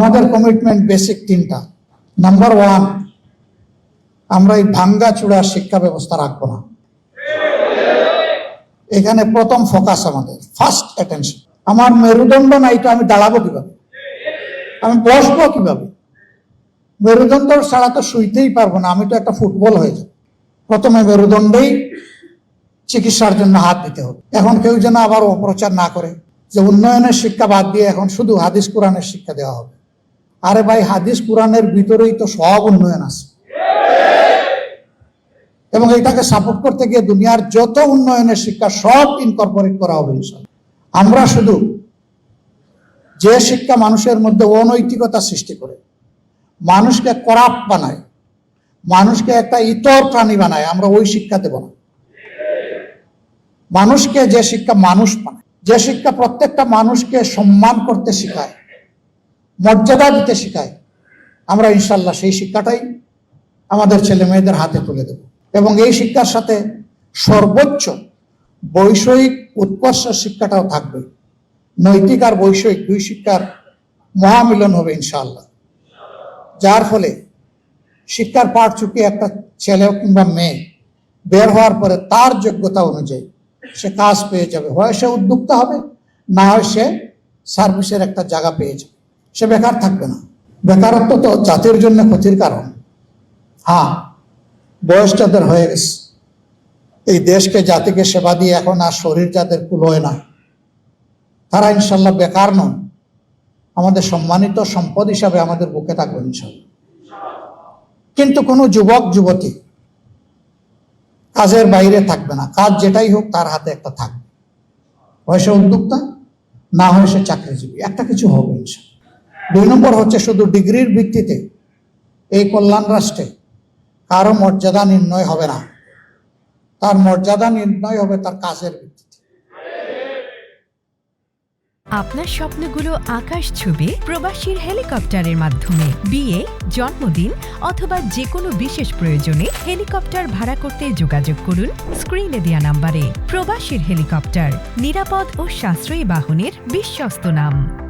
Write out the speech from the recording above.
আমাদের commitment basic তিনটা। Number one আমরা এই ভাঙ্গা চূড়ার শিক্ষা ব্যবস্থা রাখব না। এখানে প্রথম ফোকাস আমাদের ফার্স্ট অ্যাটেনশন আমার মেরুদণ্ড নাই তো আমি দাঁড়াবো কীভাবে? আমি বসবো কীভাবে? মেরুদণ্ড ছাড়া তো শুইতেই পারব না, আমি তো একটা ফুটবল হয়ে যাব। প্রথমে মেরুদণ্ডেই চিকিৎসার জন্য হাত দিতে হবে। এখন কেউ যেন আবার অপ্রচার না করে যে উন্নয়নের শিক্ষা বাদ দিয়ে এখন শুধু হাদিস কোরআনের শিক্ষা দেওয়া হবে। আরে ভাই, হাদিস কোরআনের ভিতরেই তো সব উন্নয়ন আছে। এবং এটাকে সাপোর্ট করতে গিয়ে দুনিয়ার যত উন্নয়নের শিক্ষা সব ইনকর্পোরেট করা হবে আমরা শুধু যে শিক্ষা মানুষের মধ্যে অনৈতিকতা সৃষ্টি করে, মানুষকে করাপ বানায়, মানুষকে একটা ইতর প্রাণী বানায়, আমরা ওই শিক্ষা দেব না। মানুষকে যে শিক্ষা মানুষ বানায়, যে শিক্ষা প্রত্যেকটা মানুষকে সম্মান করতে শেখায় মর্যাদা দিতে শেখায়। আমরা ইনশাল্লাহ সেই শিক্ষাটাই আমাদের ছেলে মেয়েদের হাতে তুলে দেব। এবং এই শিক্ষার সাথে সর্বোচ্চ বৈষয়িক উৎকর্ষ শিক্ষাটাও থাকবে। নৈতিক আর বৈষয়িক দুই শিক্ষার মহামিলন হবে ইনশাআল্লাহ। যার ফলে শিক্ষার পাঠ চুকিয়ে একটা ছেলে কিংবা মেয়ে বের হওয়ার পরে তার যোগ্যতা অনুযায়ী সে কাজ পেয়ে যাবে। হয় সে উদ্যোক্তা হবে, না হয় সে সার্ভিসের একটা জায়গা পেয়ে যাবে। সে বেকার থাকবে না। বেকারত্ব তো জাতির জন্য ক্ষতির কারণ। হ্যাঁ বয়স যাদের হয়ে গেছে, এই দেশকে, জাতিকে সেবা দিয়ে এখন আর শরীর যাদের কুলোয় না, তারা ইনশাল্লাহ বেকার নন। আমাদের সম্মানিত সম্পদ হিসাবে আমাদের বুকে থাকবেন ইনশাল্লাহ। কিন্তু কোনো যুবক, যুবতী কাজের বাইরে থাকবে না। কাজ যেটাই হোক, তার হাতে একটা থাকবে। হয় সে উদ্যোক্তা, না হয় সে চাকরিজীবী। একটা কিছু হবে ইনশাল্লাহ। দুই নম্বর হচ্ছে শুধু ডিগ্রির ভিত্তিতে এই কল্যাণ রাষ্ট্রে কারও মর্যাদা নির্ণয় হবে না। তার মর্যাদা নির্ণয় হবে তার কাজের আপনার স্বপ্নগুলো আকাশ ছুবে প্রবাসীর হেলিকপ্টারের মাধ্যমে। বিয়ে, জন্মদিন অথবা যে কোনো বিশেষ প্রয়োজনে হেলিকপ্টার ভাড়া করতে যোগাযোগ করুন স্ক্রিনে দেওয়া নাম্বারে। প্রবাসীর হেলিকপ্টার, নিরাপদ ও সাশ্রয়ী বাহনের বিশ্বস্ত নাম।